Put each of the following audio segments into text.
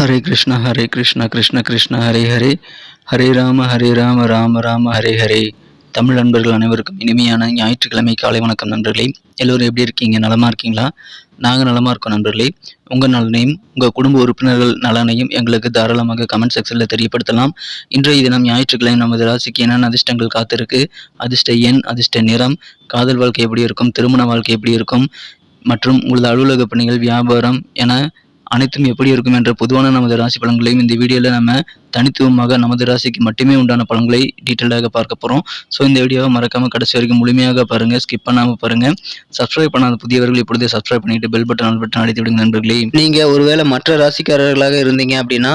ஹரே கிருஷ்ணா ஹரே கிருஷ்ணா கிருஷ்ண கிருஷ்ணா ஹரே ஹரே. ஹரே ராம ஹரே ராம ராம ராம ஹரே ஹரே. தமிழ் நண்பர்கள் அனைவருக்கும் இனிமையான ஞாயிற்றுக்கிழமை காலை வணக்கம் நண்பர்களே. எல்லோரும் எப்படி இருக்கீங்க? நலமாக இருக்கீங்களா? நாங்கள் நலமாக இருக்கோம் நண்பர்களே. உங்கள் நலனையும் உங்கள் குடும்ப உறுப்பினர்கள் நலனையும் எங்களுக்கு தாராளமாக கமெண்ட் செக்ஷனில் தெரியப்படுத்தலாம். இன்றைய தினம் ஞாயிற்றுக்கிழமை நமது ராசிக்கு என்னென்ன அதிர்ஷ்டங்கள் காத்திருக்கு? அதிர்ஷ்ட எண் அதிர்ஷ்ட நிறம் காதல் வாழ்க்கை எப்படி இருக்கும்? திருமண வாழ்க்கை எப்படி இருக்கும்? மற்றும் உங்களது அலுவலக பணிகள் வியாபாரம் என அனைத்தும் எப்படி இருக்கும் என்ற பொதுவான நமது ராசி பலன்களையும் இந்த வீடியோவில் நம்ம தனித்துவமாக நமது ராசிக்கு மட்டுமே உண்டான பலன்களை டீட்டெயிலாக பார்க்க போகிறோம் ஸோ இந்த வீடியோவை மறக்காமல் கடைசி வரைக்கும் முழுமையாக பாருங்கள் ஸ்கிப் பண்ணாமல் பாருங்கள் சப்ஸ்கிரைப் பண்ணாத புதியவர்கள் இப்பொழுதே சப்ஸ்கிரைப் பண்ணிட்டு பெல் பட்டன் ஆல் பட்டன் அழைத்து விடுங்க நண்பர்களே. நீங்கள் ஒருவேளை மற்ற ராசிக்காரர்களாக இருந்தீங்க அப்படின்னா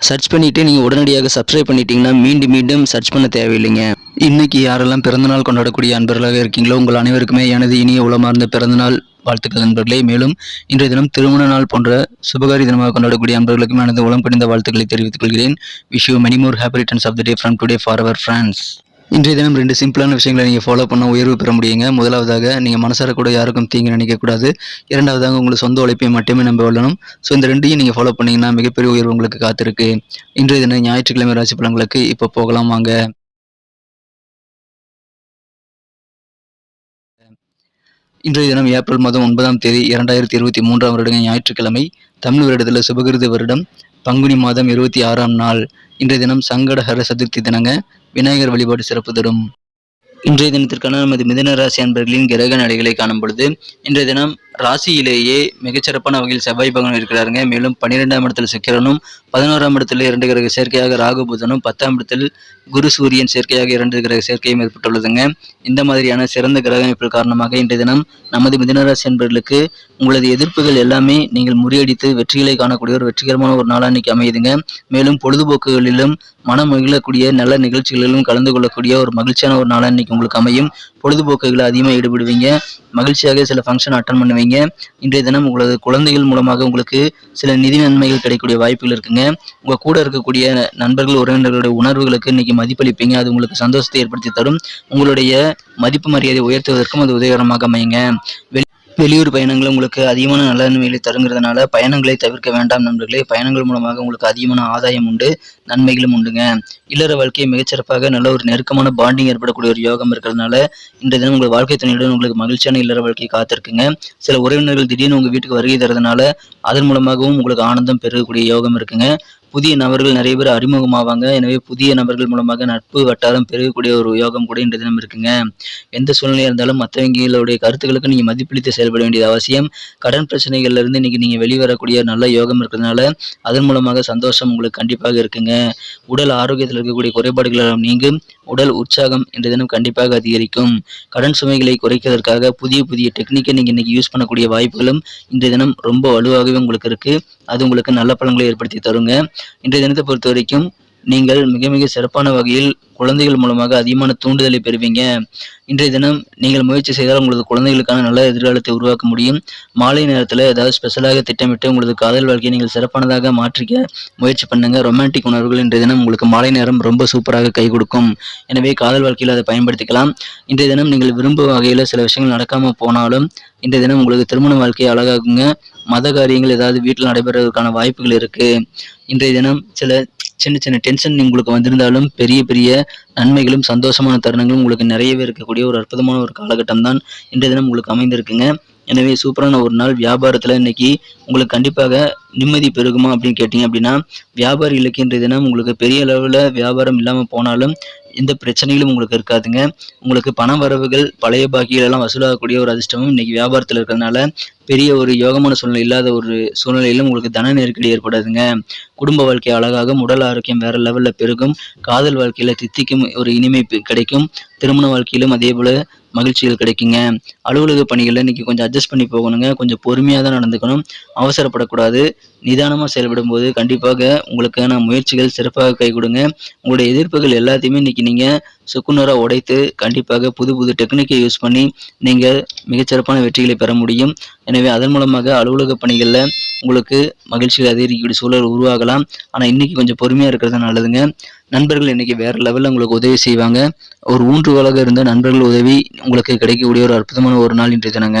சர்ச் பண்ணிவிட்டு நீங்கள் உடனடியாக சப்ஸ்கிரைப் பண்ணிட்டீங்கன்னா மீண்டும் மீண்டும் சர்ச் பண்ண தேவையில்லைங்க. இன்னைக்கு யாரெல்லாம் பிறந்தநாள் கொண்டாடக்கூடிய அன்பர்களாக இருக்கீங்களோ உங்கள் அனைவருக்குமே எனது இனிய உளமார்ந்த பிறந்தநாள் வாழ்த்துக்கள் நண்பர்களே மேலும் இன்றைய தினம் திருமண நாள் போன்ற சுபகாரி தினமாக கொண்டாடக்கூடிய அன்பர்களுக்கும் எனது உளம் கணிந்த வாழ்த்துக்களை தெரிவித்துக் கொள்கிறேன். Wish you many more happy returns of the day from today for our friends இன்றைய தினம் ரெண்டு சிம்பிளான விஷயங்களை நீங்கள் ஃபாலோ பண்ண உயர்வு பெற முடியுங்க. முதலாவதாக நீங்கள் மனசார கூட யாருக்கும் தீங்கு நினைக்கக்கூடாது இரண்டாவதாக உங்களுக்கு சொந்த உழைப்பை மட்டுமே நம்ப கொள்ளணும் ஸோ இந்த ரெண்டையும் நீங்கள் ஃபாலோ பண்ணிங்கன்னா மிகப்பெரிய உயர்வு உங்களுக்கு காத்திருக்கு. இன்றைய தினம் ஞாயிற்றுக்கிழமை ராசி பலன்களுக்கு இப்போ போகலாம் வாங்க. இன்றைய தினம் ஏப்ரல் மாதம் ஒன்பதாம் தேதி இரண்டாயிரத்தி இருபத்தி மூன்றாம் வருடம் ஞாயிற்றுக்கிழமை தமிழ் வருடத்தில் சுபகிருத வருடம் பங்குனி மாதம் இருபத்தி ஆறாம் நாள். இன்றைய தினம் சங்கடஹர சதுர்த்தி தினங்க. விநாயகர் வழிபாடு சிறப்பு தரும் இன்றைய தினத்திற்கான நமது மிதன ராசி அன்பர்களின் கிரக நிலைகளை காணும் பொழுது இன்றைய தினம் ராசியிலேயே மிகச்சிறப்பான வகையில் செவ்வாய் பகவான் இருக்கிறாருங்க. மேலும் பன்னிரெண்டாம் இடத்தில் சுக்கிரனும் பதினோராம் இடத்தில் இரண்டு கிரக சேர்க்கையாக ராகு புதனும் பத்தாம் இடத்தில் குரு சூரியன் சேர்க்கையாக இரண்டு கிரக சேர்க்கையும் ஏற்பட்டுள்ளதுங்க. இந்த மாதிரியான சிறந்த கிரக அமைப்பு காரணமாக இன்றைய தினம் நமது மிதனராசி என்பவர்களுக்கு உங்களது எதிர்ப்புகள் எல்லாமே நீங்கள் முறியடித்து வெற்றிகளை காணக்கூடிய ஒரு வெற்றிகரமான ஒரு நாளாக இன்னைக்கு அமையுதுங்க. மேலும் பொழுதுபோக்குகளிலும் மனம் மகிழக்கூடிய நல்ல நிகழ்ச்சிகளிலும் கலந்து கொள்ளக்கூடிய ஒரு மகிழ்ச்சியான ஒரு நாளாக இன்னைக்கு உங்களுக்கு அமையும். பொழுதுபோக்குகளை அதிகமாக ஈடுபடுவீங்க. மகிழ்ச்சியாக சில ஃபங்க்ஷன் அட்டன் பண்ணுவீங்க. இன்றைய தினம் உங்களது குழந்தைகள் மூலமாக உங்களுக்கு சில நிதி நன்மைகள் கிடைக்கக்கூடிய வாய்ப்புகள் இருக்குங்க. உங்க கூட இருக்கக்கூடிய நண்பர்கள் உறவினர்களுடைய உணர்வுகளுக்கு இன்னைக்கு மதிப்பளிப்பீங்க. அது உங்களுக்கு சந்தோஷத்தை ஏற்படுத்தி தரும். உங்களுடைய மதிப்பு மரியாதை உயர்த்துவதற்கும் அது உதவிகரமாக அமையுங்க. வெளியூர் பயணங்கள் உங்களுக்கு அதிகமான நல்ல நன்மைகளை தருங்கிறதுனால பயணங்களை தவிர்க்க வேண்டாம் நண்பர்களே. பயணங்கள் மூலமாக உங்களுக்கு அதிகமான ஆதாயம் உண்டு நன்மைகளும் உண்டுங்க. இல்லற வாழ்க்கையை மிகச்சிறப்பாக நல்ல ஒரு நெருக்கமான பாண்டிங் ஏற்படக்கூடிய ஒரு யோகம் இருக்கிறதுனால இன்றைய தினம் உங்கள் வாழ்க்கை துணையுடன் உங்களுக்கு மகிழ்ச்சியான இல்லற வாழ்க்கையை காத்திருக்குங்க. சில உறவினர்கள் திடீர்னு உங்கள் வீட்டுக்கு வருகை தரதுனால அதன் மூலமாகவும் உங்களுக்கு ஆனந்தம் பெறக்கூடிய யோகம் இருக்குங்க. புதிய நபர்கள் நிறைய பேர் அறிமுகமாவாங்க. எனவே புதிய நபர்கள் மூலமாக நட்பு வட்டாரம் பெருகக்கூடிய ஒரு யோகம் கூட இன்றைய தினம் இருக்குங்க. எந்த சூழ்நிலையாக இருந்தாலும் மற்றவங்களுடைய கருத்துக்களுக்கு நீங்கள் மதிப்பளித்து செயல்பட வேண்டியது அவசியம். கடன் பிரச்சனைகள்ல இருந்து இன்னைக்கு நீங்கள் வெளிவரக்கூடிய நல்ல யோகம் இருக்கிறதுனால அதன் மூலமாக சந்தோஷம் உங்களுக்கு கண்டிப்பாக இருக்குங்க. உடல் ஆரோக்கியத்தில் இருக்கக்கூடிய குறைபாடுகள் எல்லாம் நீங்கும். உடல் உற்சாகம் இன்றைய தினம் கண்டிப்பாக அதிகரிக்கும். கடன் சுமைகளை குறைக்கிறதற்காக புதிய புதிய டெக்னிக்கை நீங்கள் இன்னைக்கு யூஸ் பண்ணக்கூடிய வாய்ப்புகளும் இன்றைய தினம் ரொம்ப வலுவாகவே உங்களுக்கு இருக்கு. அது உங்களுக்கு நல்ல பலன்களை ஏற்படுத்தி தருங்க. இன்றைய தினத்தை பொறுத்த வரைக்கும் நீங்கள் மிக மிக சிறப்பான வகையில் குழந்தைகள் மூலமாக அதிகமான தூண்டுதலை பெறுவீங்க. இன்றைய தினம் நீங்கள் முயற்சி செய்தால் உங்களது குழந்தைகளுக்கான நல்ல எதிர்காலத்தை உருவாக்க முடியும். மாலை நேரத்தில் ஏதாவது ஸ்பெஷலாக திட்டமிட்டு உங்களது காதல் வாழ்க்கையை நீங்கள் சிறப்பானதாக மாற்றிக்க முயற்சி பண்ணுங்க. ரொமான்டிக் உணர்வுகள் இன்றைய தினம் உங்களுக்கு மாலை நேரம் ரொம்ப சூப்பராக கை கொடுக்கும். எனவே காதல் வாழ்க்கையில் அதை பயன்படுத்திக்கலாம். இன்றைய தினம் நீங்கள் விரும்பும் வகையில் சில விஷயங்கள் நடக்காமல் போனாலும் இன்றைய தினம் உங்களுக்கு திருமண வாழ்க்கையை அழகாகுங்க. மத காரியங்கள் ஏதாவது வீட்டில் நடைபெறுவதற்கான வாய்ப்புகள் இருக்கு. இன்றைய தினம் சில சின்ன சின்ன டென்ஷன் உங்களுக்கு வந்திருந்தாலும் பெரிய பெரிய நன்மைகளும் சந்தோஷமான தருணங்களும் உங்களுக்கு நிறையவே இருக்கக்கூடிய ஒரு அற்புதமான ஒரு காலகட்டம் தான் இன்றைய தினம் உங்களுக்கு அமைந்திருக்குங்க. எனவே சூப்பரான ஒரு நாள் வியாபாரத்தில் இன்னைக்கு உங்களுக்கு கண்டிப்பாக நிம்மதி பெருகுமா அப்படின்னு கேட்டிங்க அப்படின்னா வியாபாரிகளுக்கு இன்றைய தினம் உங்களுக்கு பெரிய அளவில் வியாபாரம் இல்லாமல் போனாலும் எந்த பிரச்சனைகளும் உங்களுக்கு இருக்காதுங்க. உங்களுக்கு பண வரவுகள் பழைய பாக்கிகள் வசூலாகக்கூடிய ஒரு அதிர்ஷ்டமும் இன்னைக்கு வியாபாரத்தில் இருக்கிறதுனால பெரிய ஒரு யோகமான சூழ்நிலை இல்லாத ஒரு சூழ்நிலையிலும் உங்களுக்கு தன நெருக்கடி ஏற்படாதுங்க. குடும்ப வாழ்க்கை அழகாகும் உடல் ஆரோக்கியம் வேற லெவலில் பெருகும். காதல் வாழ்க்கையில் தித்திக்கும் ஒரு இனிமை கிடைக்கும். திருமண வாழ்க்கையிலும் அதே போல் மகிழ்ச்சிகள் கிடைக்குங்க. அலுவலக பணிகளில் இன்னைக்கு கொஞ்சம் அட்ஜஸ்ட் பண்ணி போகணுங்க. கொஞ்சம் பொறுமையாக தான் நடந்துக்கணும். அவசரப்படக்கூடாது. நிதானமாக செயல்படும் போது கண்டிப்பாக உங்களுக்கான முயற்சிகள் சிறப்பாக கை கொடுங்க உங்களுடைய எதிர்ப்புகள் எல்லாத்தையுமே இன்னைக்கு நீங்கள் சுக்குநூறாக உடைத்து கண்டிப்பாக புது புது டெக்னிக்கை யூஸ் பண்ணி நீங்கள் மிகச்சிறப்பான வெற்றிகளை பெற முடியும். எனவே அதன் மூலமாக அலுவலக பணிகளில் உங்களுக்கு மகிழ்ச்சிகள் அதிகரிக்கக்கூடிய சூழல் உருவாகலாம். ஆனால் இன்னைக்கு கொஞ்சம் பொறுமையாக இருக்கிறது நல்லதுங்க. நண்பர்கள் இன்னைக்கு வேற லெவலில் உங்களுக்கு உதவி செய்வாங்க. ஒரு ஊன்றுகோலாக இருந்த நண்பர்கள் உதவி உங்களுக்கு கிடைக்கக்கூடிய ஒரு அற்புதமான ஒரு நாள் இன்றைய தினங்க.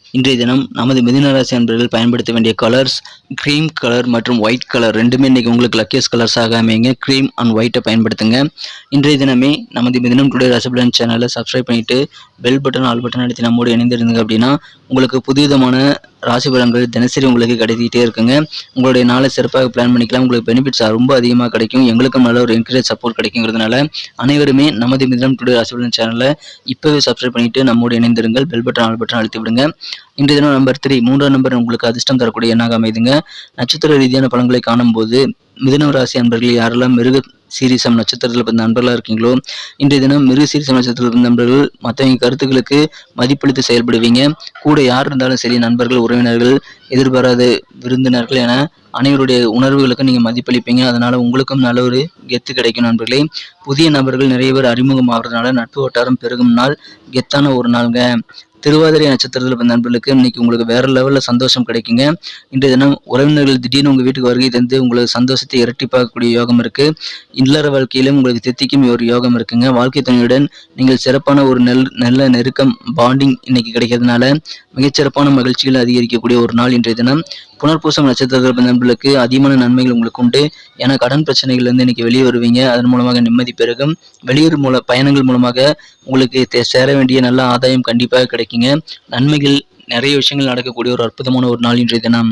இன்றைய தினம் நமது மிதுனராசி அன்பர்கள் பயன்படுத்த வேண்டிய கலர்ஸ் க்ரீம் கலர் மற்றும் ஒயிட் கலர் ரெண்டுமே இன்னைக்கு உங்களுக்கு லக்கியஸ் கலர்ஸாக அமைங்க க்ரீம் அண்ட் ஒயிட்டை பயன்படுத்துங்க. இன்றைய தினமே நமது மிதினம் டுடே ரசபலன் சேனலை சப்ஸ்கிரைப் பண்ணிட்டு பெல் பட்டன் ஆல் பட்டன் அழுத்தி நம்மோடு இணைந்திருந்தீங்க அப்படின்னா உங்களுக்கு புதுவிதமான ராசி பலன்கள் தினசரி உங்களுக்கு கிடைத்துக்கிட்டே இருக்குங்க. உங்களுடைய நாளை சிறப்பாக பிளான் பண்ணிக்கலாம். உங்களுக்கு பெனிஃபிட்ஸ் ரொம்ப அதிகமாக கிடைக்கும். எங்களுக்கும் நல்ல ஒரு என்கரேஜ் சப்போர்ட் கிடைக்குங்கிறதுனால அனைவருமே நமது மிதனம் டுடே ராசிபலன் சேனலை இப்போவே சப்ஸ்கிரைப் பண்ணிட்டு நம்மோடு இணைந்திருங்கள். பெல் பட்டன் ஆல் பட்டன் அழுத்தி விடுங்க. இன்றைய தினம் நம்பர் த்ரீ மூன்றாம் நம்பர் உங்களுக்கு அதிர்ஷ்டம் தரக்கூடிய எண்ணாக அமைதுங்க. நட்சத்திர ரீதியான பலன்களை காணும்போது மிதனம் ராசி அன்பர்கள் யாரெல்லாம் மிருக சீரிசம் நட்சத்திரத்தில் பிறந்த நண்பர்களாக இருக்கீங்களோ? இன்றைய தினம் மிரு சீரிசம் நட்சத்திரத்தில் பிறந்த நண்பர்கள் மற்றவங்க கருத்துக்களுக்கு மதிப்பளித்து செயல்படுவீங்க. கூட யார் இருந்தாலும் சரி நண்பர்கள் உறவினர்கள் எதிர்பாராத விருந்தினர்கள் என அனைவருடைய உணர்வுகளுக்கும் நீங்கள் மதிப்பளிப்பீங்க. அதனால் உங்களுக்கும் நல்ல ஒரு கெத்து கிடைக்கும் நண்பர்களே. புதிய நபர்கள் நிறைய பேர் அறிமுகம் ஆகிறதுனால நட்பு வட்டாரம் பெருகும் நாள் கெத்தான ஒரு நாளுங்க. திருவாதிரை நட்சத்திரத்தில் பிறந்த நண்பர்களுக்கு இன்னைக்கு உங்களுக்கு வேற லெவலில் சந்தோஷம் கிடைக்குங்க. இன்றைய தினம் உறவினர்கள் திடீர்னு உங்கள் வீட்டுக்கு வருகை தந்து உங்களுக்கு சந்தோஷத்தை இரட்டிப்பாக்கக்கூடிய யோகம் இருக்கு. இல்லற வாழ்க்கையிலும் உங்களுக்கு தித்திக்கும் ஒரு யோகம் இருக்குங்க. வாழ்க்கை துணையுடன் நீங்கள் சிறப்பான ஒரு நெல் நல்ல நெருக்கம் பாண்டிங் இன்னைக்கு கிடைக்கிறதுனால மிகச்சிறப்பான மகிழ்ச்சிகள் அதிகரிக்கக்கூடிய ஒரு நாள் இன்றைய தினம். புனர்பூசம் நட்சத்திரத்தில் பிறந்த நண்பர்களுக்கு அதிகமான நன்மைகள் உங்களுக்கு உண்டு. ஏன்னா கடன் பிரச்சனைகள் இருந்து இன்னைக்கு வெளியே வருவீங்க. அதன் மூலமாக நிம்மதி பெருகும். வெளியூர் மூல பயணங்கள் மூலமாக உங்களுக்கு தே- சேர வேண்டிய நல்ல ஆதாயம் கண்டிப்பாக கிடைக்கும். இருக்கீங்க. நன்மைகள் நிறைய விஷயங்கள் நடக்கக்கூடிய ஒரு அற்புதமான ஒரு நாள் இன்றைய தினம்.